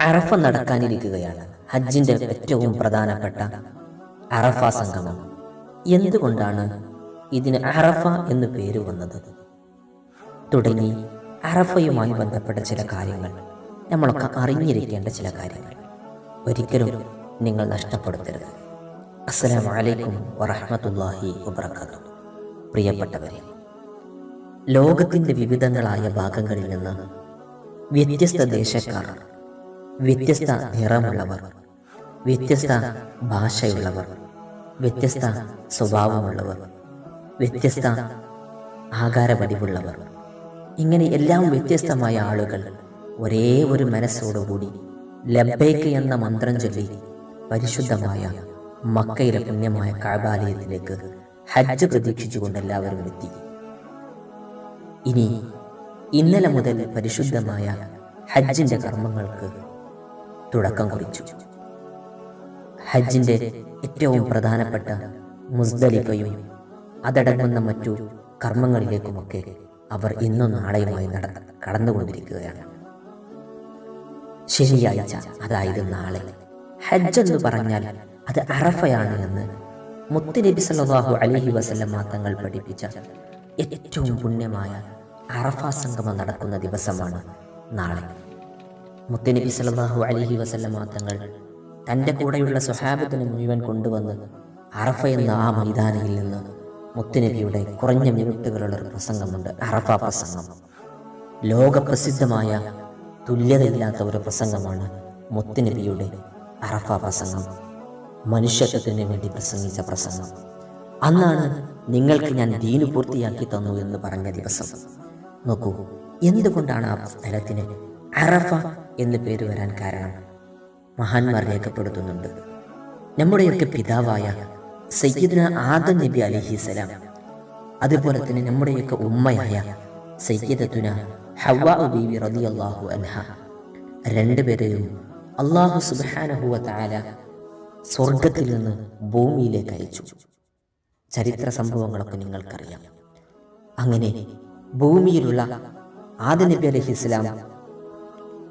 അറഫ നടക്കാനിരിക്കുകയാണ്. ഹജ്ജിന്റെ ഏറ്റവും പ്രധാനപ്പെട്ട അറഫ സംഗമം. എന്തുകൊണ്ടാണ് ഇതിന് അറഫ എന്ന് പേര് വന്നത്? തുടങ്ങി അറഫയുമായി ബന്ധപ്പെട്ട ചില കാര്യങ്ങൾ. നമ്മളൊക്കെ അറിഞ്ഞിരിക്കേണ്ട ചില കാര്യങ്ങൾ. ഒരിക്കലും നിങ്ങൾ നഷ്ടപ്പെടുത്തരുത്. അസ്സലാമു അലൈക്കും വറഹ്മത്തുള്ളാഹി വബറകാതുഹു. പ്രിയപ്പെട്ടവരെ ലോകത്തിന്റെ വിവിധങ്ങളായ ഭാഗങ്ങളിൽ നിന്ന് വ്യത്യസ്ത ദേശക്കാർ വ്യത്യസ്ത നിറമുള്ളവർ വ്യത്യസ്ത ഭാഷയുള്ളവർ വ്യത്യസ്ത സ്വഭാവമുള്ളവർ വ്യത്യസ്ത ആകാരപതിവുള്ളവർ ഇങ്ങനെ എല്ലാം വ്യത്യസ്തമായ ആളുകൾ ഒരേ ഒരു മനസ്സോടുകൂടി ലബൈക്ക് എന്ന മന്ത്രം ചൊല്ലി പരിശുദ്ധമായ മക്കയിലെ പുണ്യമായ കാബാലയത്തിലേക്ക് ഹജ്ജ് പ്രതീക്ഷിച്ചുകൊണ്ട് എല്ലാവരും എത്തി. ഇനി ഇന്നലെ മുതൽ പരിശുദ്ധമായ ഹജ്ജിന്റെ കർമ്മങ്ങൾക്ക് തുടക്കം കുറിച്ചു. ഹജ്ജിന്റെ ഏറ്റവും പ്രധാനപ്പെട്ട മുസ്ദലിഫയും അതടങ്ങുന്ന മറ്റു കർമ്മങ്ങളിലേക്കുമൊക്കെ അവർ ഇന്നും നാളെയുമായി നട കടന്നുകൊണ്ടിരിക്കുകയാണ്. ശനിയാഴ്ച അതായത് നാളെ. ഹജ്ജ് എന്ന് പറഞ്ഞാൽ അത് അറഫയാണ് എന്ന് മുത്തുനബി സല്ലല്ലാഹു അലൈഹി വസല്ലമ തങ്ങൾ പഠിപ്പിച്ച ഏറ്റവും പുണ്യമായ അറഫ സംഗമം നടക്കുന്ന ദിവസമാണ് നാളെ. മുത്തുനബി സല്ലല്ലാഹു അലഹി വസല്ലമ തങ്ങൾ തന്റെ കൂടെയുള്ള സ്വഹാബത്തിനെ മുഴുവൻ കൊണ്ടുവന്ന് അറഫ എന്ന ആ മൈതാനിയിൽ നിന്ന് മുത്തനബിയുടെ കുറഞ്ഞ മിനിറ്റുകളുള്ള ഒരു പ്രസംഗമുണ്ട്. അറഫ പ്രസംഗം. ലോകപ്രസിദ്ധമായ തുല്യതയില്ലാത്ത ഒരു പ്രസംഗമാണ് മുത്തനബിയുടെ അറഫ പ്രസംഗം. മനുഷ്യത്വത്തിന് വേണ്ടി പ്രസംഗിച്ച പ്രസംഗം. അന്നാണ് നിങ്ങൾക്ക് ഞാൻ ദീനു പൂർത്തിയാക്കി തന്നു എന്ന് പറഞ്ഞ ദിവസം. നോക്കൂ എന്തുകൊണ്ടാണ് ആ സ്ഥലത്തിന് അറഫ എന്ന് പേര് വരാൻ കാരണം മഹാന്മാർ രേഖപ്പെടുത്തുന്നുണ്ട്. നമ്മുടെയൊക്കെ പിതാവായ സയ്യിദ്ന ആദം നബി അലഹിസലാം അതുപോലെ തന്നെ നമ്മുടെയൊക്കെ ഉമ്മയായ സയ്യിദത്തുന ഹവ്വാ ബീവി അള്ളാഹു അൻഹ രണ്ടുപേരെയും അള്ളാഹു സുബ്ഹാനഹു താല സ്വർഗത്തിൽ നിന്ന് ഭൂമിയിലേക്ക് അയച്ചു. ചരിത്ര സംഭവങ്ങളൊക്കെ നിങ്ങൾക്കറിയാം. അങ്ങനെ ഭൂമിയിലുള്ള ആദ നബി അലൈഹി ഇസ്ലാം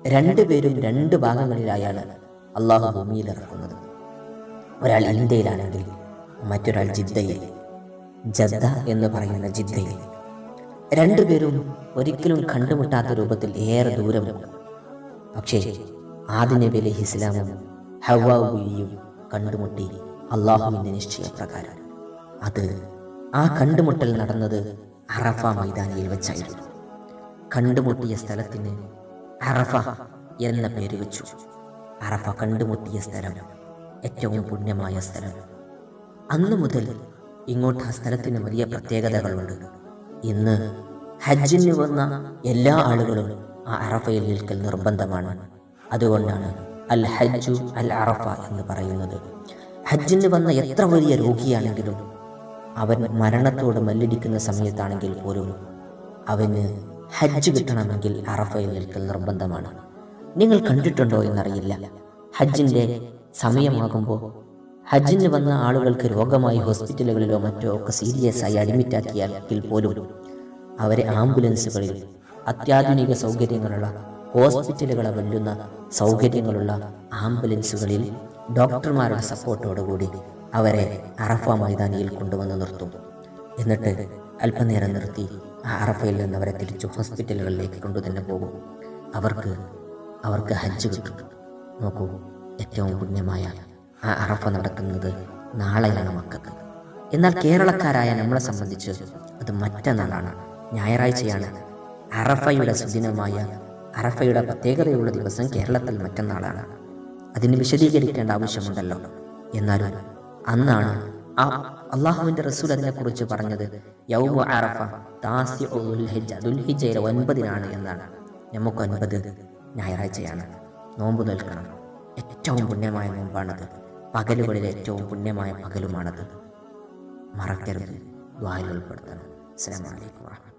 രണ്ടുപേരും രണ്ട് ഭാഗങ്ങളിലായാണ് അള്ളാഹു ഭൂമിയിൽ ഇറക്കുന്നത്. ഒരാൾ ഇന്ത്യയിലാണെങ്കിൽ മറ്റൊരാൾ ജിദ്ദയിൽ. ജദ്ദ എന്ന് പറയുന്ന ജിദ്ദയിൽ. രണ്ടുപേരും ഒരിക്കലും കണ്ടുമുട്ടാത്ത രൂപത്തിൽ ഏറെ ദൂരമുണ്ട് പക്ഷേ ആദി നബി അലൈഹി ഇസ്ലാമും ഹവാബിയും കണ്ടുമുട്ടി അള്ളാഹുവിന്റെ നിശ്ചയപ്രകാരം അത് ആ കണ്ടുമുട്ടൽ നടന്നത് അറഫ മൈതാനിയിൽ വെച്ചായിരുന്നു. കണ്ടുമുട്ടിയ സ്ഥലത്തിന് അറഫ എന്ന പേര് വെച്ചു. അറഫ കണ്ടുമുട്ടിയ സ്ഥലം ഏറ്റവും പുണ്യമായ സ്ഥലം. അന്നു മുതൽ ഇങ്ങോട്ട് ആ സ്ഥലത്തിന് വലിയ പ്രത്യേകതകളുണ്ട്. ഇന്ന് ഹജ്ജിന് വന്ന എല്ലാ ആളുകളും ആ അറഫയിൽ നിൽക്കൽ നിർബന്ധമാണ്. അതുകൊണ്ടാണ് അൽ ഹജ്ജു അൽ അറഫ എന്ന് പറയുന്നത്. ഹജ്ജിന് വന്ന എത്ര വലിയ രോഗിയാണെങ്കിലും അവൻ മരണത്തോട് മല്ലിടിക്കുന്ന സമയത്താണെങ്കിൽ പോലും അവന് ഹജ്ജ് കിട്ടണമെങ്കിൽ അറഫയിൽ നിൽക്കൽ നിർബന്ധമാണ്. നിങ്ങൾ കണ്ടിട്ടുണ്ടോ എന്നറിയില്ല. ഹജ്ജിന്റെ സമയമാകുമ്പോൾ ഹജ്ജിന് വന്ന ആളുകൾക്ക് രോഗമായി ഹോസ്പിറ്റലുകളിലോ മറ്റോ ഒക്കെ സീരിയസ് ആയി അഡ്മിറ്റാക്കിയാൽ പോലും അവരെ ആംബുലൻസുകളിൽ അത്യാധുനിക സൗകര്യങ്ങളുള്ള ഹോസ്പിറ്റലുകളെ വെല്ലുന്ന സൗകര്യങ്ങളുള്ള ആംബുലൻസുകളിൽ ഡോക്ടർമാരുടെ സപ്പോർട്ടോടുകൂടി അവരെ അറഫ മൈതാനിയിൽ കൊണ്ടുവന്ന് നിർത്തും. എന്നിട്ട് അല്പനേരം നിർത്തി അറഫയിൽ നിന്ന് അവരെ തിരിച്ചു ഹോസ്പിറ്റലുകളിലേക്ക് കൊണ്ടു തന്നെ പോകും. അവർക്ക് അവർക്ക് ഹജ്ജ് കിട്ടും. നോക്കൂ ഏറ്റവും പുണ്യമായ ആ അറഫ നടക്കുന്നത് നാളെയാണ് മക്കൾക്ക് എന്നാൽ കേരളക്കാരായ നമ്മളെ സംബന്ധിച്ച് അത് മറ്റന്നാളാണ്. ഞായറാഴ്ചയാണ്. അറഫയുടെ സുദിനമായ അറഫയുടെ പ്രത്യേകതയുള്ള ദിവസം കേരളത്തിൽ മറ്റന്നാളാണ്. അതിന് വിശദീകരിക്കേണ്ട ആവശ്യമുണ്ടല്ലോ. എന്നാലും അന്നാണ് ആ റസൂൽ അതിനെക്കുറിച്ച് പറഞ്ഞത് യൗമു ഒൻപതിനാണ് എന്നാണ്. നമുക്ക് ഒൻപത് ഞായറാഴ്ചയാണ്. നോമ്പ് നിൽക്കണം. ഏറ്റവും പുണ്യമായ നോമ്പാണത്. പകലുകളിൽ ഏറ്റവും പുണ്യമായ പകലുമാണത്. മറക്കരുത്. ദ്വായിൽ ഉൾപ്പെടുത്തണം. അലൈക്കും വാഹമത്തുള്ളാഹി